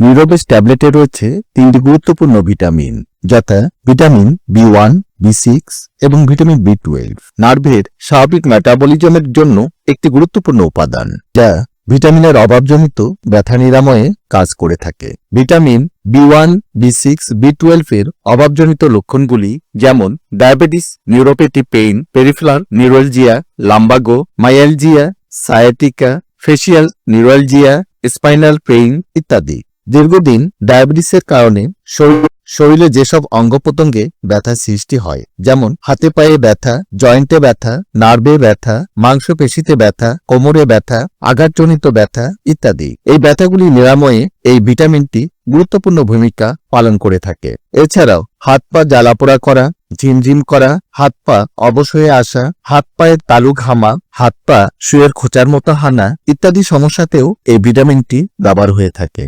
নিউরোবেস ট্যাবলেটে রয়েছে তিনটি গুরুত্বপূর্ণ ভিটামিন, যথা vitamin B one, B six এবং ভিটামিন বি টুয়েলভ। নার্ভের স্বাভাবিক মেটাবলিজমের জন্য একটি গুরুত্বপূর্ণ উপাদান, যা ভিটামিনের অভাবজনিত ব্যথা নিরাময়ে কাজ করে থাকে। Vitamin B one, B six, B twelve এর অভাবজনিত লক্ষণগুলি যেমন diabetes, neuropathy pain peripheral neuralgia, lumbago myalgia sciatica, facial neuralgia, spinal pain ইত্যাদি। দীর্ঘদিন ডায়াবেটিসের কারণে শরীর- যেসব অঙ্গ প্রত্যঙ্গে ব্যথা সৃষ্টি হয়, যেমন হাতে পায়ে ব্যথা, জয়েন্টে ব্যথা, নার্ভে ব্যথা, মাংসপেশিতে ব্যথা, কোমরে ব্যথা, আঘাতজনিত ব্যথা ইত্যাদি। এই ব্যথাগুলি নিরাময়ে এই ভিটামিনটি গুরুত্বপূর্ণ ভূমিকা পালন করে থাকে। এছাড়াও হাত পা জ্বালাপোড়া করা, ঝিমঝিম করা, হাত পা অবশ হয়ে আসা, হাত পায়ের তালু ঘামা, হাত পা শুয়ের খোঁচার মতো হানা ইত্যাদি সমস্যাতেও এই ভিটামিনটি ব্যবহার হয়ে থাকে।